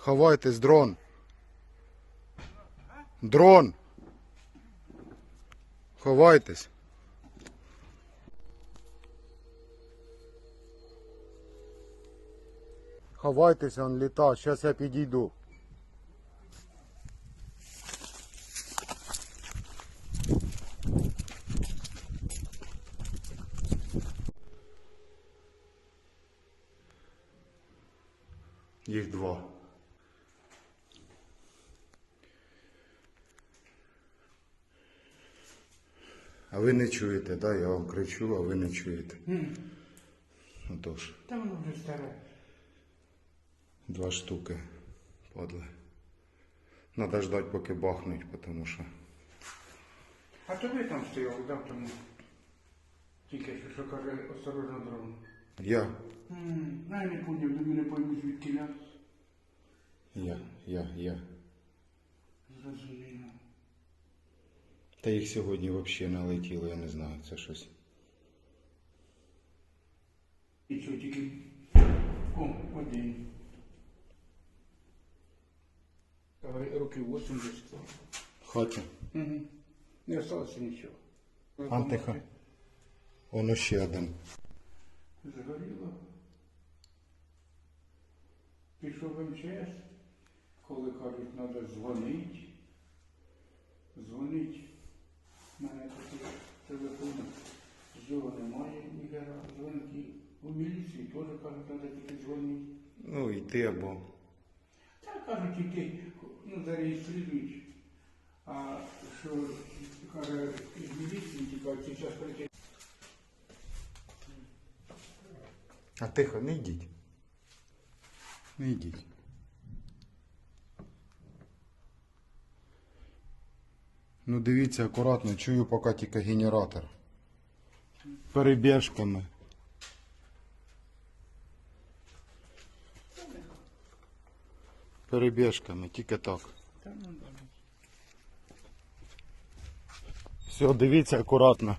Ховайтесь, дрон. Дрон. Ховайтесь. Ховайтесь, он літа. Зараз я підійду. Їх два. А ви не чуєте, да? Я вам кричу, а ви не чуєте. Отож, Та воно вже старе. два штуки падли. Надо ждать, поки бахнуть, тому що. А то ви там стояли, да, в тому. Тільки що, що каже, осторожно дрон. Я, М, Ну, я не поняв, до мене пойму звідки я. я, я, я. Зрозуміло. Та їх сьогодні взагалі налетіло, я не знаю, це щось. І що тільки. О, один. Років 80. В. Угу. Не осталося нічого. Антиха. Воно ще один. Згоріло. Пішов в МЧС, коли кажуть, треба дзвонити. Дзвонить. У мене такий немає ніде. Дзвонить і у міліції теж кажуть, треба тільки дзвонити. Ну, йти або. Та кажуть, іти, ну, зареєструють. А що каже, з міліції тікають, зараз прийти. А тихо, не йдіть. Не йдіть. Ну дивіться акуратно, чую поки тільки генератор. Перебіжками. Перебіжками, тільки так. Все, дивіться акуратно.